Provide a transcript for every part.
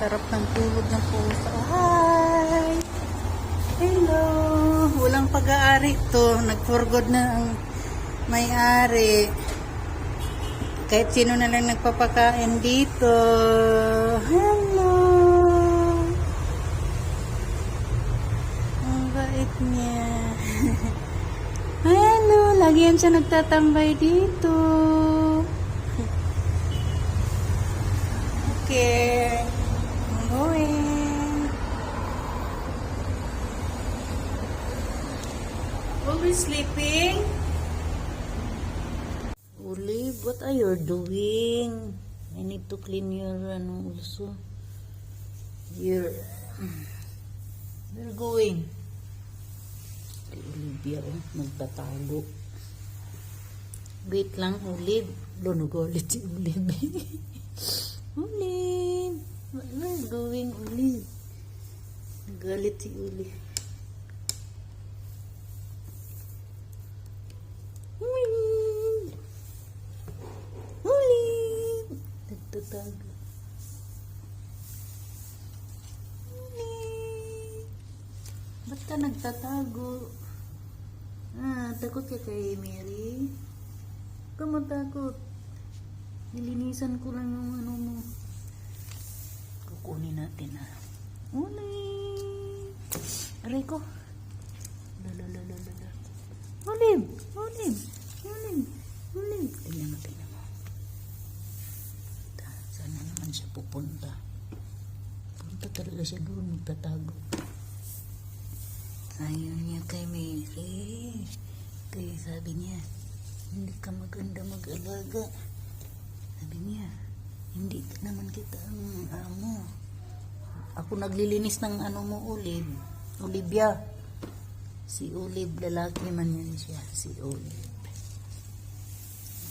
Sarap ng tulog ng pusa. Hi! Hello! Walang pag-aari to. Nag-forgod na ang may-ari. Kahit sino na lang nagpapakain dito. Hello! Ang bait niya. Hello! Lagi yan siya nagtatambay dito. Always sleeping? Olive, what are you doing? I need to clean your ano also. Your Where going? Kay Olivia, oh, magtatago. Wait lang, Olive. Lunog ulit si Olive. Olive! Where going, Olive? Galit si. Olive! Olive! Olive! Ba't ka nagtatago? Ah, takot ka kay Mary? Huwag ka matakot. Nilinisan ko lang yung ano mo. Kukunin natin ha. Olive! Aray ko. Lalalala. Olive! Olive! Olive! Olive! Tingnan mo, tingnan mo. Ta- Saan siya pupunta? Punta talaga siya doon, magtatago. Ayaw niya kay Mary. Kaya sabi niya, hindi ka maganda mag-alaga. Sabi niya, hindi naman kita ang amo. Ako naglilinis ng ano mo, Olive. Olivia. Si Olive, lalaki man yan siya. Si Olive.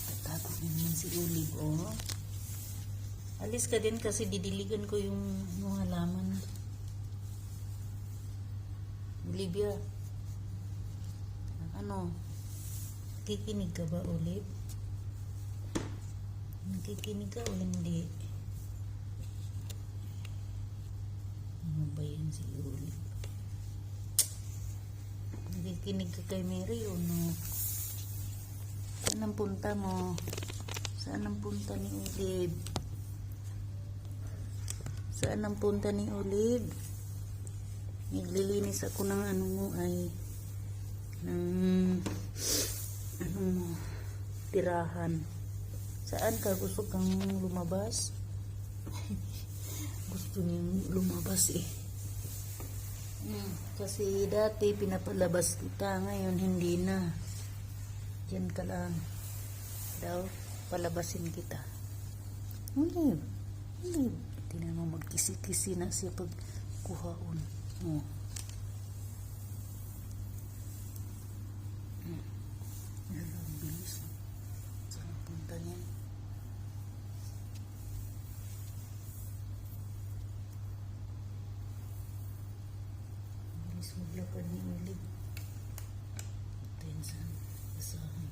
Natatakot na naman si Olive, oh. Alis ka din kasi didiligan ko yung mga halaman. Olivia. Ano? Kikinig ka ba, Olive? Nakikinig ka o hindi? Ano ba yan si Olive? Nakikinig ka kay Mary o no? Saan ang punta mo? Saan ang punta ni Olive? Saan ang punta ni Olive? Naglilinis ako ng ano mo ay ng ano mo tirahan. Saan ka gusto kang lumabas? gusto niyang lumabas eh. Hmm, kasi dati pinapalabas kita, ngayon hindi na. Diyan ka lang. Daw, palabasin kita. Olive, Olive. Tinan mo magkisi-kisi na siya pag kuhaon. Oh. Hmm. Yan ang bilis. Saan punta niya? Ni Olive. Tensan. Basahan.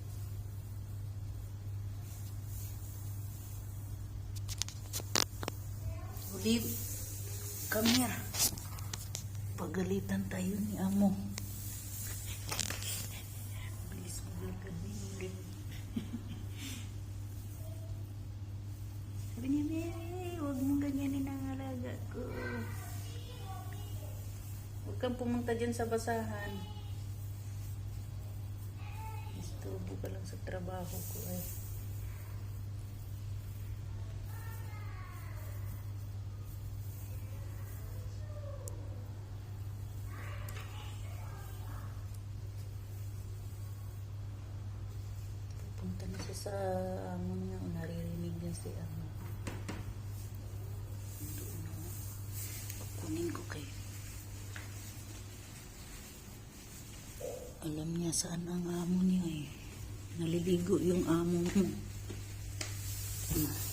Olive, come here. Pagalitan tayo ni Amo. Bilis maglakad ni Olive. Sabi niya, Mary, huwag mong ganyanin ang alaga ko. Huwag kang pumunta dyan sa basahan. Istorbo ka lang sa trabaho ko eh. Pupunta na siya sa amo niya o naririnig niya si na. Kunin ko kay Alam niya saan ang amo niya eh. Naliligo yung amo mo. Hmm.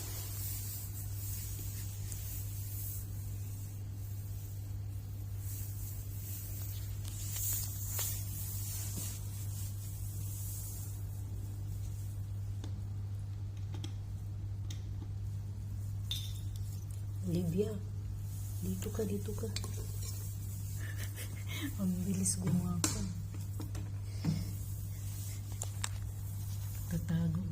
Olivia, Dito ka, dito ka. Ang bilis gumawa Tatago.